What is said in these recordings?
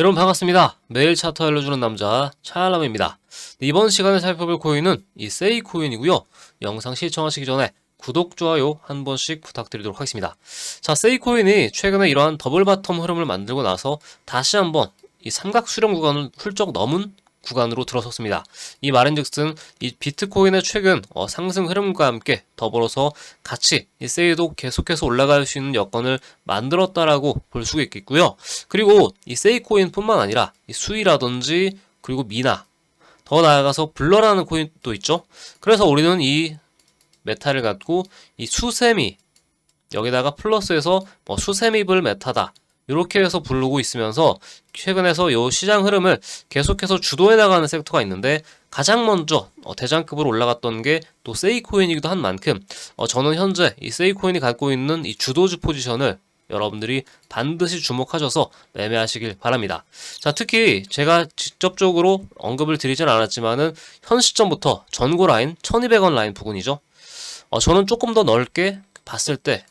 여러분 반갑습니다. 매일 차트 알려주는 남자 차알람입니다. 이번 시간에 살펴볼 코인은 이 세이 코인이고요. 영상 시청하시기 전에 구독, 좋아요 한 번씩 부탁드리도록 하겠습니다. 자, 세이 코인이 최근에 이러한 더블 바텀 흐름을 만들고 나서 다시 한번 이 삼각 수렴 구간을 훌쩍 넘은 구간으로 들어섰습니다. 이 말인즉슨 이 비트코인의 최근 어, 상승 흐름과 함께 더불어서 같이 이 세이도 계속해서 올라갈 수 있는 여건을 만들었다라고 볼 수가 있겠고요. 그리고 이 세이코인뿐만 아니라 이 수위라든지 그리고 미나 더 나아가서 블러라는 코인도 있죠. 그래서 우리는 이 메타를 갖고 이 수세미 여기다가 플러스해서 뭐 수세미블 메타다 이렇게 해서 부르고 있으면서 최근에서 요 시장 흐름을 계속해서 주도해 나가는 섹터가 있는데 가장 먼저 어, 대장급으로 올라갔던 게 또 세이코인이기도 한 만큼 어, 저는 현재 이 세이코인이 갖고 있는 이 주도주 포지션을 여러분들이 반드시 주목하셔서 매매하시길 바랍니다. 자, 특히 제가 직접적으로 언급을 드리진 않았지만은 현 시점부터 전고 라인 1200원 라인 부근이죠. 어, 저는 조금 더 넓게 봤을 때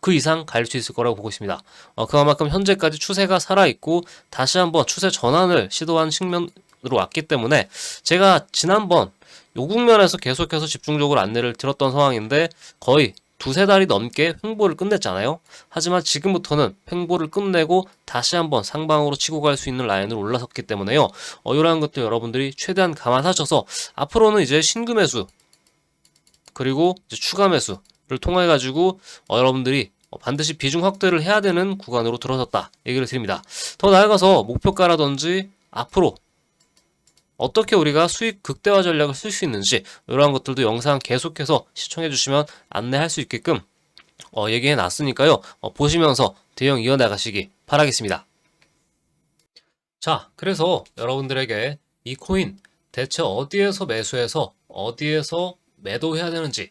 그 이상 갈 수 있을 거라고 보고 있습니다. 어, 그만큼 현재까지 추세가 살아있고 다시 한번 추세 전환을 시도한 측면으로 왔기 때문에 제가 지난번 요 국면에서 계속해서 집중적으로 안내를 드렸던 상황인데 거의 두세 달이 넘게 횡보를 끝냈잖아요. 하지만 지금부터는 횡보를 끝내고 다시 한번 상방으로 치고 갈 수 있는 라인으로 올라섰기 때문에요. 어, 이러한 것들 여러분들이 최대한 감안하셔서 앞으로는 이제 신규 매수 그리고 이제 추가 매수 를 통해 가지고 어, 여러분들이 어, 반드시 비중 확대를 해야 되는 구간으로 들어섰다 얘기를 드립니다. 더 나아가서 목표가라든지 앞으로 어떻게 우리가 수익 극대화 전략을 쓸 수 있는지 이러한 것들도 영상 계속해서 시청해 주시면 안내할 수 있게끔 어, 얘기해 놨으니까요. 어, 보시면서 대응 이어나가시기 바라겠습니다. 자, 그래서 여러분들에게 이 코인 대체 어디에서 매수해서 어디에서 매도해야 되는지